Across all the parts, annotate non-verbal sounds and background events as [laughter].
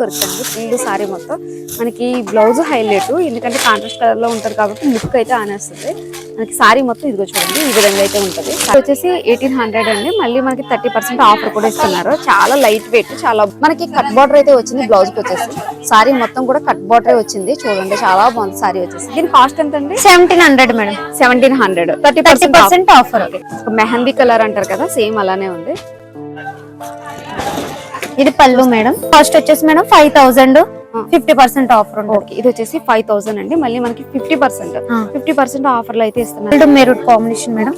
Work అండి full sari మొత్తం. మనకి బ్లౌజ్ హైలైట్ ఎందుకంటే కాంట్రాస్ట్ కలర్లో ఉంటుంది కాబట్టి లుక్ అయితే ఆనేస్తుంది మనకి సారీ మొత్తం ఇదిగో చూడండి ఈ విధంగా అయితే ఉంటుంది. వచ్చేసి ఎయిటీన్ హండ్రెడ్ అండి. మళ్ళీ మనకి థర్టీ పర్సెంట్ ఆఫర్ కూడా ఇస్తున్నారు. చాలా లైట్ వెయిట్ చాలా మనకి కట్ బార్డర్ అయితే వచ్చింది బ్లౌజ్కి వచ్చేసి. సారీ మొత్తం కూడా కట్ బార్డర్ వచ్చింది. చూడండి చాలా బాగుంది సారీ వచ్చేసి. దీని కాస్ట్ ఎంత అండి seventeen hundred madam seventeen hundred thirty percent offer mehndi colour అంటారు కదా సేమ్ అలానే ఉంది. ఇది పళ్ళు మేడం. కాస్ట్ వచ్చేసి madam five thousand fifty percent offer okay ఇది వచ్చేసి ఫైవ్ థౌసండ్ అండి. మళ్ళీ మనకి ఫిఫ్టీ పర్సెంట్. ఫిఫ్టీ పర్సెంట్ ఆఫర్లు అయితే ఇస్తున్నారు. Maroon combination madam.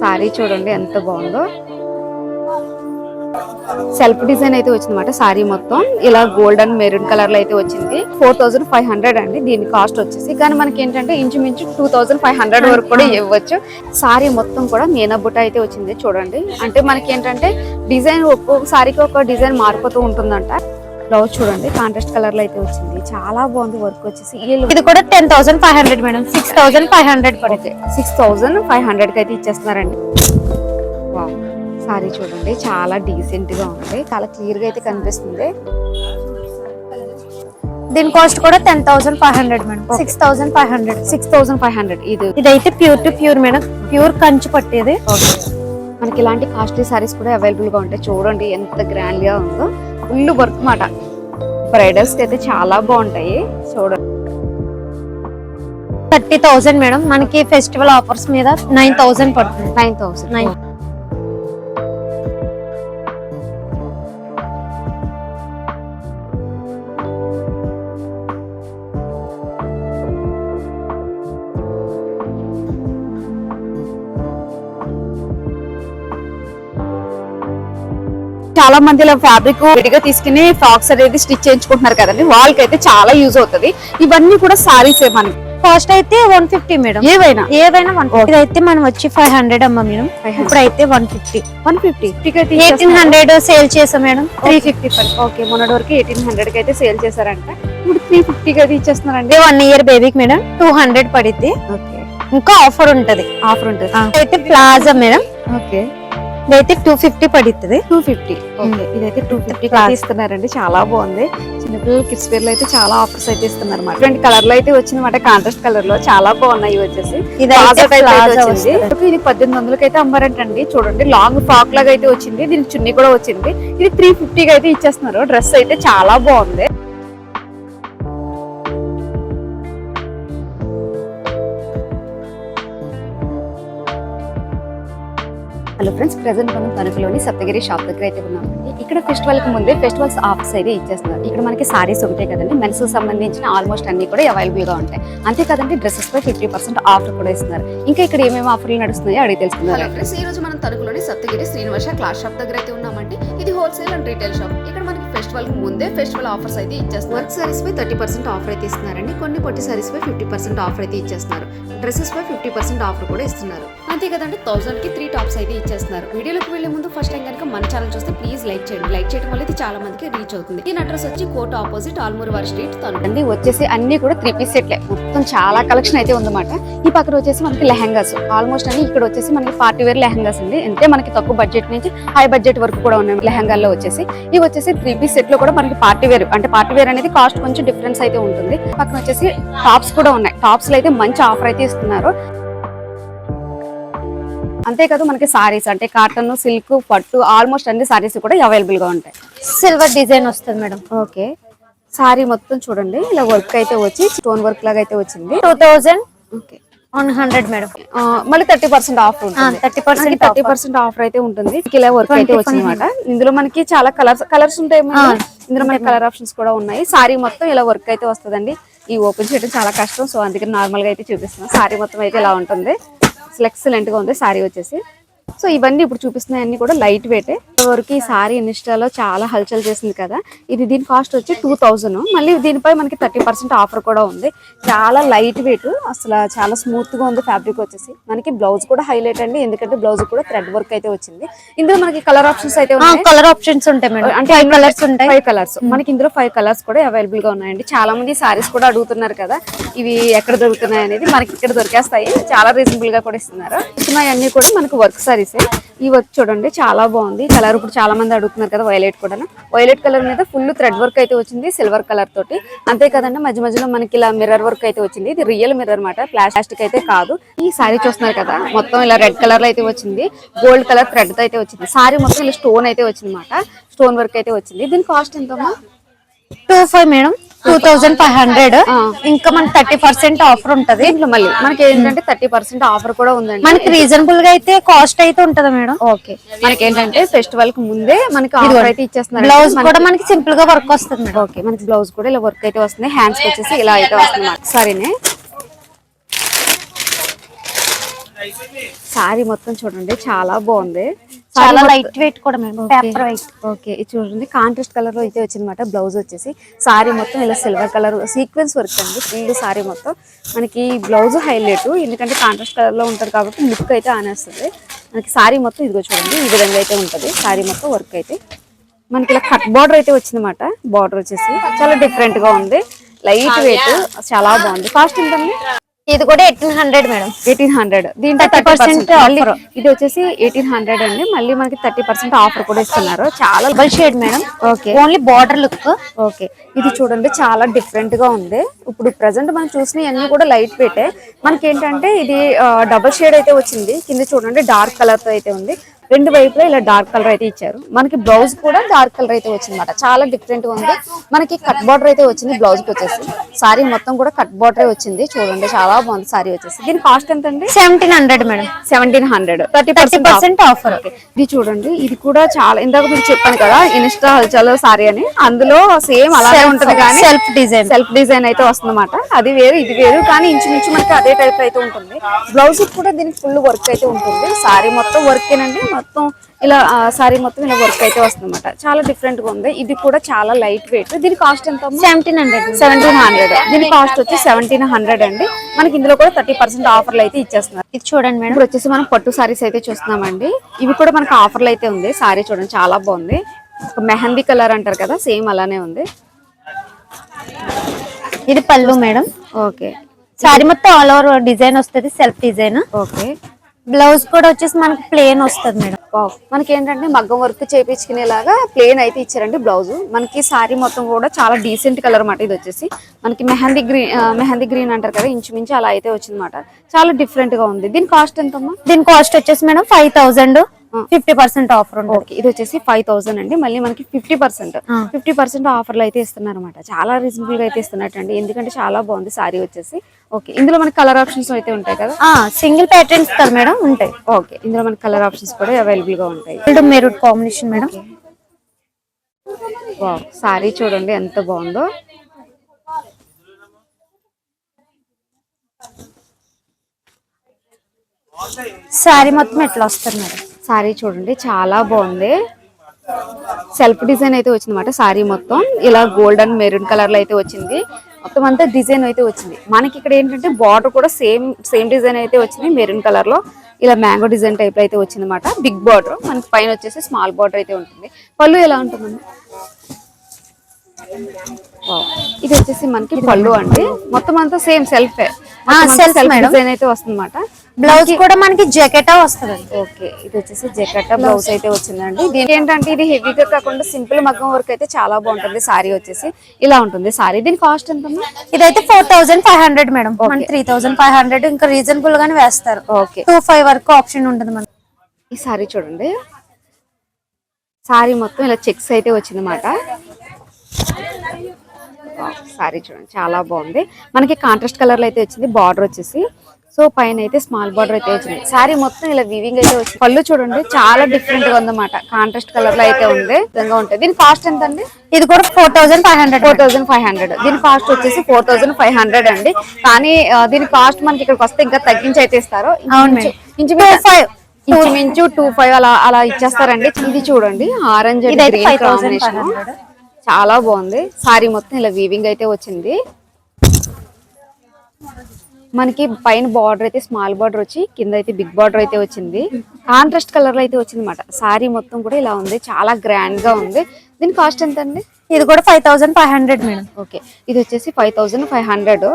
సారీ చూడండి ఎంత బాగుందో. సెల్ఫ్ డిజైన్ అయితే వచ్చిందన్నమాట సారీ మొత్తం. ఇలా గోల్డ్ అండ్ మెరూన్ కలర్లో అయితే వచ్చింది. ఫోర్ థౌసండ్ ఫైవ్ హండ్రెడ్ అండి దీని కాస్ట్ వచ్చేసి. కానీ మనకి ఏంటంటే ఇంచుమించు టూ థౌసండ్ ఫైవ్ హండ్రెడ్ వరకు కూడా ఇవ్వచ్చు. సారీ మొత్తం కూడా మీనబుట్ట అయితే వచ్చింది చూడండి. అంటే మనకి ఏంటంటే డిజైన్ ఒక్కొక్క సారీకి ఒక డిజైన్ మారిపోతూ ఉంటుందంట. బ్లౌజ్ చూడండి కాంట్రాస్ట్ కలర్లో అయితే వచ్చింది. చాలా బాగుంది వర్క్ వచ్చేసి. ఇది కూడా ten thousand five hundred madam six thousand five hundred పడుతుంది సిక్స్ థౌజండ్ ఫైవ్ హండ్రెడ్కి అయితే ఇచ్చేస్తున్నారండి. సారీ చూడండి చాలా డీసెంట్గా ఉంది. చాలా క్లియర్గా అయితే కనిపిస్తుంది. దీని కాస్ట్ కూడా ten thousand five hundred madam. Six thousand five hundred. Six thousand five hundred. ఇది ఇదైతే pure to pure madam. Pure Kanchi పట్టేది. మనకి ఇలాంటి కాస్ట్లీ సారీస్ కూడా అవైలబుల్గా ఉంటాయి చూడండి ఎంత గ్రాండ్గా ఉందో. ఫుల్ వర్క్ మాట. బ్రైడల్స్ అయితే చాలా బాగుంటాయి. చూడండి థర్టీ థౌసండ్ మేడం. మనకి ఫెస్టివల్ ఆఫర్స్ మీద నైన్ థౌసండ్ పడుతుంది. Nine thousand. నైన్ చాలా మంది ఇలా ఫ్యాబ్రిక్ విడిగా తీసుకుని ఫ్రాక్స్ అనేది స్టిచ్ చేయించుకుంటున్నారు కదండి. వాళ్ళకి అయితే చాలా యూజ్ అవుతుంది. ఇవన్నీ కూడా సారీసే మనకి. కాస్ట్ అయితే వన్ ఫిఫ్టీ మేడం ఏవైనా? ఏదైనా వన్ ఇదైతే మనం వచ్చి ఫైవ్ హండ్రెడ్ అమ్మా మేడం 500. ఇప్పుడైతే one fifty one fifty eighteen hundred sale చేసాం మేడం త్రీ ఫిఫ్టీ ఓకే మొన్నటి వరకు ఎయిటీన్ హండ్రెడ్కి అయితే సేల్ చేశారంట. ఇప్పుడు త్రీ ఫిఫ్టీకి అయితే ఇచ్చేస్తున్నారండి. వన్ ఇయర్ బేబీకి మేడం టూ హండ్రెడ్ పడిద్ది. ఓకే ఇంకా ఆఫర్ ఉంటది. ఆఫర్ ఉంటుంది. అయితే ప్లాజా మేడం ఓకే ఇదైతే టూ ఫిఫ్టీ పడుతుంది. Two fifty okay. ఇదైతే టూ ఫిఫ్టీ. ఇస్తున్నారండి చాలా బాగుంది. చిన్నపిల్లల కిడ్స్ వేర్లో అయితే చాలా ఆఫర్స్ అయితే ఇస్తున్నారు అన్నమాట రెండు కలర్లో అయితే వచ్చిందన్నమాట. కాంట్రాస్ట్ కలర్లో చాలా బాగున్నాయి వచ్చేసి. ఇది పద్దెనిమిది వందలకి అయితే అమ్మారంటండి. చూడండి లాంగ్ ఫ్రాక్ లాగా అయితే వచ్చింది. దీనికి చున్నీ కూడా వచ్చింది. ఇది త్రీ ఫిఫ్టీకి అయితే ఇచ్చేస్తున్నారు. డ్రెస్ అయితే చాలా బాగుంది. హలో ఫ్రెండ్స్ ప్రెసెంట్ మనం తణుకులోని సప్తగిరి షాప్ దగ్గర అయితే ఉన్నామండి. ఇక్కడ ఫెస్టివల్కి ముందే ఫెస్టివల్స్ ఆఫర్స్ అయితే ఇచ్చేస్తున్నారు. ఇక్కడ మనకి సారీస్ ఉంటాయి కదండి మెన్స్ సంబంధించిన ఆల్మోస్ట్ అన్ని కూడా అవైలబుల్గా ఉంటాయి. అంతే కదండి డ్రెస్సెస్ పై ఫిఫ్టీ పర్సెంట్ ఆఫర్ కూడా ఇస్తున్నారు. ఇంకా ఇక్కడ ఏమేమి ఆఫర్లు నడుస్తున్నాయో అడిగి తెలుసుకున్నారు ఫ్రెండ్స్ ఈ రోజు మనం తణుకులోని సప్తగిరి శ్రీనివాస క్లాస్ షాప్ దగ్గర అయితే ఉన్నామండి. ఇది హోల్సేల్ అండ్ రీటైల్ షాప్ ఇక్కడ మనకి ఫెస్టివల్ ముందే ఫెస్టివల్ ఆఫర్స్ అయితే ఇచ్చేస్తున్నారు. వర్క్ సారీస్ పై థర్టీ పర్సెంట్ ఆఫర్ అయితే ఇస్తున్నారండి. కొన్ని పొట్టి సారీస్ పై ఫిఫ్టీ పర్సెంట్ ఆఫర్ అయితే ఇచ్చేస్తున్నారు. డ్రెస్సెస్ పై ఫిఫ్టీ పర్సెంట్ ఆఫర్ కూడా ఇస్తున్నారు. అంతే కదండి థౌసండ్కి త్రీ టాప్స్ అయితే ఇచ్చేస్తున్నారు. వీడియోలోకి వెళ్ళే ముందు ఫస్ట్ టైం కనుక మన ఛానల్ చూస్తే ప్లీజ్ లైక్ చేయండి. లైక్ చేయడం వల్ల ఇది చాలా మందికి రీచ్ అవుతుంది. దీని అడ్రస్ వచ్చి కోట ఆపోజిట్ ఆల్మూర్ వారి స్ట్రీట్ తణుకు వచ్చేసి అన్ని కూడా త్రీ పీస్ సెట్లే మొత్తం చాలా కలెక్షన్ అయితే ఉందన్నమాట. ఈ పక్కన వచ్చేసి మనకి లెహంగాస్. ఆల్మోస్ట్ అన్ని ఇక్కడ వచ్చేసి మనకి పార్టీ వేర్ లెహంగాస్ అండి. అంటే మనకి తక్కువ బడ్జెట్ నుంచి హై బడ్జెట్ వరకు కూడా ఉన్నాయి లెహంగాల్లో వచ్చేసి. ఇవి వచ్చేసి త్రీ పీస్ సెట్లో కూడా మనకి పార్టీ వేర్ అంటే పార్టీ వేర్ అనేది కాస్ట్ కొంచెం డిఫరెన్స్ అయితే ఉంటుంది. పక్కన వచ్చేసి టాప్స్ కూడా ఉన్నాయి. టాప్స్లో అయితే మంచి ఆఫర్ అయితే ఇస్తున్నారు. అంతేకాదు మనకి సారీస్ అంటే కాటన్ సిల్క్ పట్టు ఆల్మోస్ట్ అన్ని సారీస్ కూడా అవైలబుల్గా ఉంటాయి. సిల్వర్ డిజైన్ వస్తుంది మేడం. ఓకే సారీ మొత్తం చూడండి ఇలా వర్క్ అయితే వచ్చి స్టోన్ వర్క్ లాగా అయితే వచ్చింది. Two thousand okay one hundred madam. మళ్ళీ థర్టీ పర్సెంట్ ఆఫ్ ఉంటుంది. Thirty percent thirty percent offer అయితే ఉంటుంది. ఇలా వర్క్ అయితే వచ్చింది అనమాట ఇందులో మనకి చాలా కలర్స్ కలర్స్ ఉంటాయి ఇందులో మనకి కలర్ ఆప్షన్స్ కూడా ఉన్నాయి. సారీ మొత్తం ఇలా వర్క్ అయితే వస్తుందండి. ఈ ఓపెన్ చేయడం చాలా కష్టం. సో అందుకని నార్మల్గా అయితే చూపిస్తున్నాం. సారీ మొత్తం అయితే ఇలా ఉంటుంది. అసలు ఎక్సలెంట్ ఉంది శారీ వచ్చేసి. సో ఇవన్నీ ఇప్పుడు చూపిస్తున్నాయి అన్ని కూడా లైట్ వెయిట్ వరకు ఈ సారీ ఇన్స్టాలో చాలా హల్చల్ చేసింది కదా. ఇది దీని కాస్ట్ వచ్చి టూ థౌజండ్ మళ్ళీ దీనిపై మనకి థర్టీ పర్సెంట్ ఆఫర్ కూడా ఉంది. చాలా లైట్ వెయిట్ అసలు చాలా స్మూత్గా ఉంది ఫ్యాబ్రిక్ వచ్చేసి. మనకి బ్లౌజ్ కూడా హైలైట్ అండి. ఎందుకంటే బ్లౌజ్ కూడా థ్రెడ్ వర్క్ అయితే వచ్చింది. ఇందులో మనకి కలర్ ఆప్షన్స్ అయితే కలర్ ఆప్షన్స్ ఉంటాయి మేడం. అంటే ఫైవ్ కలర్స్ ఉంటాయి. ఫైవ్ కలర్స్ మనకి ఇందులో ఫైవ్ కలర్స్ కూడా అవైలబుల్గా ఉన్నాయండి. చాలా మంది సారీస్ కూడా అడుగుతున్నారు కదా ఇవి ఎక్కడ దొరుకుతున్నాయి అనేది. మనకి ఇక్కడ దొరికేస్తాయి. చాలా రీజనబుల్గా కూడా ఇస్తున్నారు. ఇస్తున్నాయి అన్ని కూడా మనకి వర్క్ సారీస్ ఈ వర్క్ చూడండి చాలా బాగుంది. కలర్ ఇప్పుడు చాలా మంది అడుగుతున్నారు కదా వైలెట్ కూడా వైలెట్ కలర్ మీద ఫుల్ థ్రెడ్ వర్క్ అయితే వచ్చింది సిల్వర్ కలర్ తోటి. అంతే కదండి మధ్య మధ్యలో మనకి ఇలా మిర్రర్ వర్క్ అయితే వచ్చింది. ఇది రియల్ మిర్రర్ అనమాట ప్లాస్టిక్ అయితే కాదు. ఈ సారీ చూస్తున్నారు కదా మొత్తం ఇలా రెడ్ కలర్లో అయితే వచ్చింది. గోల్డ్ కలర్ థ్రెడ్ అయితే వచ్చింది. సారీ మొత్తం ఇలా స్టోన్ అయితే వచ్చింది అనమాట స్టోన్ వర్క్ అయితే వచ్చింది. దీని కాస్ట్ ఎంతమ్మా? Two five madam two thousand five hundred. ఇంకా మనకి థర్టీ పర్సెంట్ ఆఫర్ ఉంటది. మళ్ళీ మనకి ఏంటంటే థర్టీ పర్సెంట్ ఆఫర్ కూడా ఉందండి. మనకి రీజనబుల్గా అయితే కాస్ట్ అయితే ఉంటది మేడం. ఓకే. మనకి ఏంటంటే ఫెస్టివల్కి ముందే మనకి ఆఫర్ అయితే ఇచ్చేస్తున్నారు. బ్లౌజ్ కూడా మనకి సింపుల్గా వర్క్ వస్తుంది మేడం. ఓకే. మనకి బ్లౌజ్ కూడా ఇలా వర్క్ అయితే వస్తుంది. హ్యాండ్స్ వచ్చేసి ఇలా అయితే వస్తుంది సారీనే సారీ మొత్తం చూడండి. చాలా బాగుంది. చాలా లైట్ వెయిట్ కూడా మేడం పేపర్ వెయిట్ ఓకే ఇది చూడండి కాంట్రాస్ట్ కలర్లో అయితే వచ్చిందన్నమాట. బ్లౌజ్ వచ్చేసి సారీ మొత్తం ఇలా సిల్వర్ కలర్ సీక్వెన్స్ వర్క్ అండి. ఫుల్ సారీ మొత్తం. మనకి బ్లౌజ్ హైలైట్ ఎందుకంటే కాంట్రాస్ట్ కలర్లో ఉంటుంది కాబట్టి లుక్ అయితే ఆనేస్తుంది. మనకి సారీ మొత్తం ఇదిగో చూడండి ఈ విధంగా అయితే ఉంటుంది. సారీ మొత్తం వర్క్ అయితే. మనకి ఇలా కట్ బార్డర్ అయితే వచ్చిందన్నమాట. బార్డర్ వచ్చేసి చాలా డిఫరెంట్గా ఉంది. లైట్ వెయిట్ చాలా బాగుంది. కాస్ట్ ఎంతండి? ఇది కూడా eighteen hundred madam. Eighteen hundred దీంట్లో 30% థర్టీ offer. ఇది వచ్చేసి ఎయిటీన్ హండ్రెడ్ అండి. మళ్ళీ మనకి థర్టీ పర్సెంట్ ఆఫర్ కూడా ఇస్తున్నారు. చాలా double shade madam. Okay. Only border look okay. ఇది చూడండి చాలా డిఫరెంట్గా ఉంది. ఇప్పుడు ప్రెసెంట్ మనం చూసిన అన్ని కూడా లైట్ వెయిటే మనకి ఏంటంటే ఇది డబుల్ షేడ్ అయితే వచ్చింది. కింద చూడండి డార్క్ కలర్తో అయితే ఉంది. రెండు వైపులా ఇలా డార్క్ కలర్ అయితే ఇచ్చారు. మనకి బ్లౌజ్ కూడా డార్క్ కలర్ అయితే వచ్చింది అనమాట చాలా డిఫరెంట్గా ఉంది. మనకి కట్ బార్డర్ అయితే వచ్చింది బ్లౌజ్కి వచ్చేసి. సారీ మొత్తం కూడా కట్ బార్డర్ వచ్చింది. చూడండి చాలా బాగుంది సారీ వచ్చేసి. దీని కాస్ట్ ఎంత అండి seventeen hundred madam seventeen hundred thirty percent offer ఇది చూడండి ఇది కూడా చాలా ఇందాక మీకు చెప్పాను కదా ఇన్స్టా హల్చల్ సారీ అని. అందులో సేమ్ అలాగే ఉంటుంది కానీ సెల్ఫ్ డిజైన్ సెల్ఫ్ డిజైన్ అయితే వస్తుందన్నమాట. అది వేరు ఇది వేరు కానీ ఇంచుమించు మనకి అదే టైప్ అయితే ఉంటుంది. బ్లౌజ్ కూడా దీనికి ఫుల్ వర్క్ అయితే ఉంటుంది. సారీ మొత్తం వర్క్ ఏనండి మొత్తం ఇలా సారీ మొత్తం ఇలా వర్క్ అయితే వస్తుందన్నమాట. చాలా డిఫరెంట్గా ఉంది. ఇది కూడా చాలా లైట్ వెయిట్ దీని కాస్ట్ ఎంత సెవెంటీన్ హండ్రెడ్ సెవెంటీన్ హండ్రెడ్ దీని కాస్ట్ వచ్చి సెవెంటీన్ హండ్రెడ్ అండి. మనకి ఇందులో కూడా థర్టీ పర్సెంట్ ఆఫర్లు అయితే ఇచ్చేస్తున్నారు. ఇది చూడండి మేడం. ఇప్పుడు వచ్చేసి మనం పట్టు సారీస్ అయితే చూస్తున్నామండి. ఇవి కూడా మనకి ఆఫర్లు అయితే ఉంది. సారీ చూడండి చాలా బాగుంది. మెహందీ కలర్ అంటారు కదా సేమ్ అలానే ఉంది. ఇది పళ్ళు మేడం. ఓకే సారీ మొత్తం ఆల్ ఓవర్ డిజైన్ వస్తుంది సెల్ఫ్ డిజైన్ ఓకే బ్లౌజ్ కూడా వచ్చేసి మనకి ప్లేన్ వస్తుంది మేడం. వావ్. మనకి ఏంటంటే మగ్గం వర్క్ చేపించుకునేలాగా ప్లేన్ అయితే ఇచ్చారండి బ్లౌజ్. మనకి సారీ మొత్తం కూడా చాలా డీసెంట్ కలర్ అన్నమాట ఇది వచ్చేసి. మనకి మెహందీ గ్రీన్ మెహందీ గ్రీన్ అంటారు కదా ఇంచుమించు అలా అయితే వచ్చిందన్నమాట. చాలా డిఫరెంట్గా ఉంది. దీని కాస్ట్ ఎంతమ్మా? దీని కాస్ట్ వచ్చేసి madam five thousand fifty percent offer ఉంటుంది. ఇది వచ్చేసి ఫైవ్ థౌసండ్ అండి. మళ్ళీ మనకి ఫిఫ్టీ పర్సెంట్. ఫిఫ్టీ పర్సెంట్ ఆఫర్లు అయితే ఇస్తున్నారు అనమాట చాలా రీజనబుల్గా అయితే ఇస్తున్నట్టండి ఎందుకంటే చాలా బాగుంది సారీ వచ్చేసి. ఓకే ఇందులో మనకి కలర్ ఆప్షన్స్ అయితే ఉంటాయి కదా? సింగిల్ ప్యాటర్న్స్ కదా మేడం ఉంటాయి. ఓకే ఇందులో మనకి కలర్ ఆప్షన్స్ కూడా అవైలబుల్గా ఉంటాయి. Maroon combination madam. Wow sari చూడండి ఎంత బాగుందో. సారీ మొత్తం ఎట్లా వస్తుంది మేడం? సారీ చూడండి చాలా బాగుంది. సెల్ఫ్ డిజైన్ అయితే వచ్చిందన్నమాట సారీ మొత్తం. ఇలా గోల్డ్ అండ్ మెరూన్ కలర్లో అయితే వచ్చింది. మొత్తం అంతా డిజైన్ అయితే వచ్చింది. మనకి ఇక్కడ ఏంటంటే బార్డర్ కూడా సేమ్ సేమ్ డిజైన్ అయితే వచ్చింది మెరూన్ కలర్లో ఇలా మ్యాంగో డిజైన్ టైప్లో అయితే వచ్చింది అనమాట బిగ్ బార్డర్ మనకి పైన వచ్చేసి స్మాల్ బార్డర్ అయితే ఉంటుంది. పళ్ళు ఎలా ఉంటుందండి? ఇది వచ్చేసి మనకి పళ్ళు అండి. మొత్తం అంతా same self. Self madam. Design అయితే వస్తుంది బ్లౌజ్ కూడా మనకి జకెటా వస్తుంది ఓకే ఇది వచ్చేసి జకట్ట బ్లౌజ్ అయితే వచ్చిందండి. దీనికి ఏంటంటే ఇది హెవీగా కాకుండా సింపుల్ మగ్గం వర్క్ అయితే చాలా బాగుంటుంది. సారీ వచ్చేసి ఇలా ఉంటుంది. సారీ దీని కాస్ట్ ఎంత ఇదైతే four thousand five hundred madam. Three thousand five hundred ఇంకా రీజనబుల్ గానే వేస్తారు. ఓకే టూ ఫైవ్ వరకు ఆప్షన్ ఉంటుంది మనకి. ఈ సారీ చూడండి. సారీ మొత్తం ఇలా చెక్స్ అయితే వచ్చిందన్నమాట. సారీ చూడండి చాలా బాగుంది. మనకి కాంట్రాస్ట్ కలర్లో అయితే వచ్చింది బార్డర్ వచ్చేసి. సో పైన అయితే స్మాల్ బార్డర్ అయితే వచ్చింది. సారీ మొత్తం ఇలా వీవింగ్ అయితే వచ్చింది. పళ్ళు చూడండి చాలా డిఫరెంట్గా ఉందన్నమాట. కాంట్రాస్ట్ కలర్లో అయితే ఉంది. విధంగా ఉంటుంది. దీని కాస్ట్ ఎంత అండి ఇది కూడా four thousand five hundred four thousand five hundred దీని కాస్ట్ వచ్చేసి ఫోర్ థౌసండ్ ఫైవ్ హండ్రెడ్ అండి. కానీ దీని కాస్ట్ మనకి ఇక్కడికి వస్తే ఇంకా తగ్గించి అయితే ఇస్తారు. ఇంచుమించు టూ ఫైవ్ అలా అలా ఇచ్చేస్తారండి. ఇది చూడండి ఆరెంజ్ అండ్ ఇదైతే గ్రీన్ 5,500. కాంబినేషన్ చాలా బాగుంది. సారీ మొత్తం ఇలా వీవింగ్ అయితే వచ్చింది. మనకి పైన బార్డర్ అయితే స్మాల్ బార్డర్ వచ్చి కింద అయితే బిగ్ బార్డర్ అయితే వచ్చింది. కాంట్రాస్ట్ కలర్లో అయితే వచ్చింది అనమాట సారీ మొత్తం కూడా ఇలా ఉంది. చాలా గ్రాండ్గా ఉంది. దీని కాస్ట్ ఎంత అండి? ఇది కూడా five thousand five hundred madam. Okay ఇది వచ్చేసి five thousand five hundred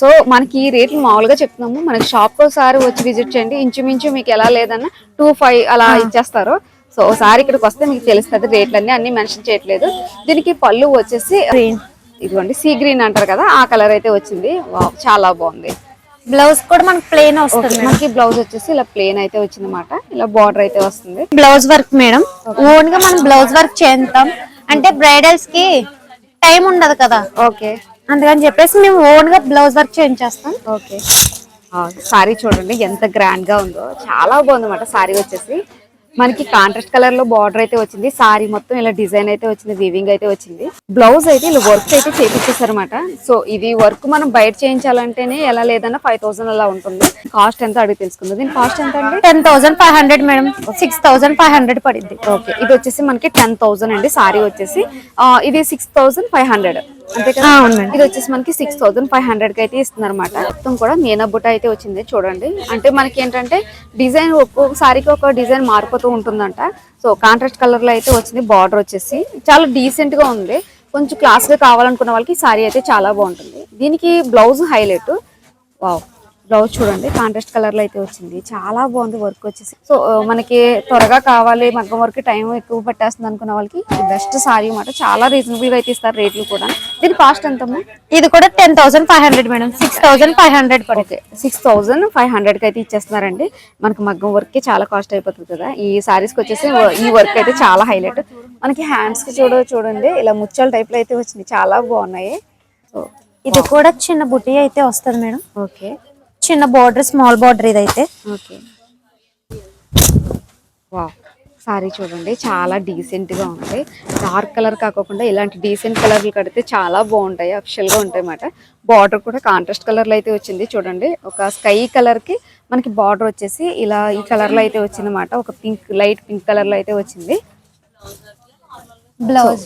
so మనకి ఈ రేట్లు మామూలుగా చెప్తున్నాము. మనకి షాప్ ఒకసారి వచ్చి విజిట్ చేయండి. ఇంచుమించు మీకు ఎలా లేదన్నా టూ ఫైవ్ అలా ఇచ్చేస్తారు. సో ఒకసారి ఇక్కడికి వస్తే మీకు తెలుస్తుంది రేట్లన్నీ అన్ని మెన్షన్ చేయట్లేదు. దీనికి పళ్ళు వచ్చేసి ఇదిగోండి సీ గ్రీన్ అంటారు కదా ఆ కలర్ అయితే వచ్చింది. వావ్, చాలా బాగుంది. బ్లౌజ్ కూడా మనకి ప్లేన్ వస్తుంది మనకి బ్లౌజ్ వచ్చేసి ఇలా ప్లేన్ అయితే వచ్చింది అనమాట ఇలా బార్డర్ అయితే వస్తుంది. బ్లౌజ్ వర్క్ మేడం ఓన్గా మనం బ్లౌజ్ వర్క్ చేస్తాం అంటే బ్రైడల్స్కి టైం ఉండదు కదా. ఓకే అందుకని చెప్పేసి మేము ఓన్గా బ్లౌజ్ వర్క్ చేయించేస్తాం. ఓకే సారీ చూడండి ఎంత గ్రాండ్గా ఉందో. చాలా బాగుంది అనమాట సారీ వచ్చేసి. మనకి కాంట్రాస్ట్ కలర్లో బార్డర్ అయితే వచ్చింది సారీ మొత్తం ఇలా డిజైన్ అయితే వచ్చింది వీవింగ్ అయితే వచ్చింది. బ్లౌజ్ అయితే ఇలా వర్క్ అయితే చేపించేసారు అనమాట సో ఇది వర్క్ మనం బయట చేయించాలంటేనే ఎలా లేదన్నా ఫైవ్ థౌసండ్ అలా ఉంటుంది. కాస్ట్ ఎంత అడిగి తెలుసుకుంది. దీని కాస్ట్ ఎంత అండి? Ten thousand five hundred madam six thousand five hundred పడింది ఓకే ఇది వచ్చేసి మనకి టెన్ థౌసండ్ అండి. సారీ వచ్చేసి ఇది సిక్స్ థౌసండ్ ఫైవ్ హండ్రెడ్ అవునండి. ఇది వచ్చేసి మనకి సిక్స్ థౌసండ్ ఫైవ్ హండ్రెడ్కి అయితే ఇస్తున్నారు అనమాట మొత్తం కూడా మీనా బుట్ట అయితే వచ్చింది చూడండి. అంటే మనకి ఏంటంటే డిజైన్ ఒక్కొక్క సారీకి ఒక డిజైన్ మారిపోతూ ఉంటుందంట. సో కాంట్రాస్ట్ కలర్లో అయితే వచ్చింది బార్డర్ వచ్చేసి. చాలా డీసెంట్గా ఉంది. కొంచెం క్లాస్గా కావాలనుకున్న వాళ్ళకి సారీ అయితే చాలా బాగుంటుంది. దీనికి బ్లౌజ్ హైలైట్ వావ్ బ్లౌజ్ చూడండి కాంట్రాస్ట్ కలర్లో అయితే వచ్చింది. చాలా బాగుంది వర్క్ వచ్చేసి. సో మనకి త్వరగా కావాలి మగ్గం వర్క్ టైం ఎక్కువ పట్టేస్తుంది అనుకున్న వాళ్ళకి బెస్ట్ సారీ అన్నమాట చాలా రీజనబుల్గా అయితే ఇస్తారు రేట్లు కూడా. దీని కాస్ట్ ఎంతమ్మా? ఇది కూడా ten thousand five hundred madam six thousand five hundred పడింది సిక్స్ థౌజండ్ ఫైవ్ హండ్రెడ్కి అయితే ఇచ్చేస్తున్నారండి. మనకి మగ్గం వర్క్కి చాలా కాస్ట్ అయిపోతుంది కదా. ఈ సారీస్కి వచ్చేసి ఈ వర్క్ అయితే చాలా హైలైట్ మనకి హ్యాండ్స్కి చూడ చూడండి ఇలా ముచ్చల టైప్లో అయితే వచ్చింది. చాలా బాగున్నాయి. సో ఇది కూడా చిన్న బుట్టి అయితే వస్తుంది మేడం ఓకే చిన్న బార్డర్ స్మాల్ బార్డర్ ఇది అయితే ఓకే. వా సారీ చూడండి చాలా డీసెంట్గా ఉంది. డార్క్ కలర్ కాకుండా ఇలాంటి డీసెంట్ కలర్లు కడితే చాలా బాగుంటాయి అఫిషియల్గా ఉంటాయి అన్నమాట బార్డర్ కూడా కాంట్రాస్ట్ కలర్లో అయితే వచ్చింది. చూడండి ఒక స్కై కలర్కి మనకి బార్డర్ వచ్చేసి ఇలా ఈ కలర్లో అయితే వచ్చింది అన్నమాట ఒక పింక్ లైట్ పింక్ కలర్లో అయితే వచ్చింది. బ్లౌజ్.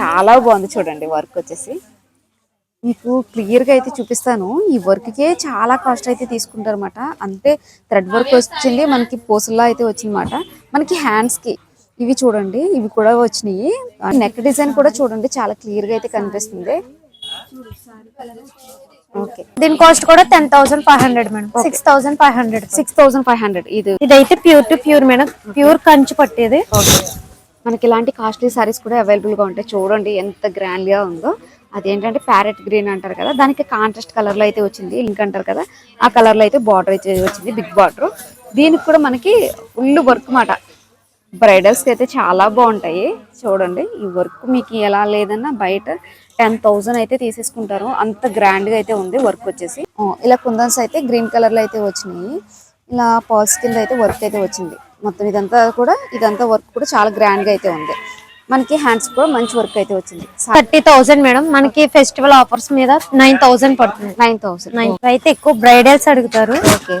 చాలా బాగుంది చూడండి వర్క్ వచ్చేసి. మీకు క్లియర్గా అయితే చూపిస్తాను. ఈ వర్క్ కే చాలా కాస్ట్ అయితే తీసుకుంటారు అనమాట అంతే థ్రెడ్ వర్క్ వచ్చింది మనకి పోసుల్లా అయితే వచ్చిందన్నమాట. మనకి హ్యాండ్స్కి ఇవి చూడండి ఇవి కూడా వచ్చినాయి. నెక్ డిజైన్ కూడా చూడండి చాలా క్లియర్గా అయితే కనిపిస్తుంది. ఓకే దీని కాస్ట్ కూడా ten thousand five hundred madam. Six thousand five hundred six thousand five hundred ఇది ఇదైతే pure to pure madam. Pure Kanchi పట్టేది. మనకి ఇలాంటి కాస్ట్లీ సారీస్ కూడా అవైలబుల్గా ఉంటాయి చూడండి ఎంత గ్రాండ్గా ఉందో. అదేంటంటే ప్యారెట్ గ్రీన్ అంటారు కదా దానికి కాంట్రాస్ట్ కలర్లో అయితే వచ్చింది ఇంక్ అంటారు కదా ఆ కలర్లో అయితే బార్డర్ అయితే వచ్చింది బిగ్ బార్డర్. దీనికి కూడా మనకి ఫుల్ వర్క్ మాట. బ్రైడల్స్ అయితే చాలా బాగుంటాయి చూడండి. ఈ వర్క్ మీకు ఎలా లేదన్నా బయట టెన్ థౌజండ్ అయితే తీసేసుకుంటారు అంత గ్రాండ్గా అయితే ఉంది వర్క్ వచ్చేసి. ఇలా కుందన్స్ అయితే గ్రీన్ కలర్లో అయితే వచ్చినాయి ఇలా పర్ల్స్ కింద అయితే వర్క్ అయితే వచ్చింది. మొత్తం ఇదంతా కూడా ఇదంతా వర్క్ కూడా చాలా గ్రాండ్గా అయితే ఉంది. మనకి హ్యాండ్స్ కూడా మంచి వర్క్ అయితే వచ్చింది. థర్టీ థౌసండ్ మేడం మనకి ఫెస్టివల్ ఆఫర్స్ మీద నైన్ థౌసండ్ పడుతుంది. Nine thousand. నైన్ అయితే ఎక్కువ బ్రైడల్స్ అడుగుతారు. ఓకే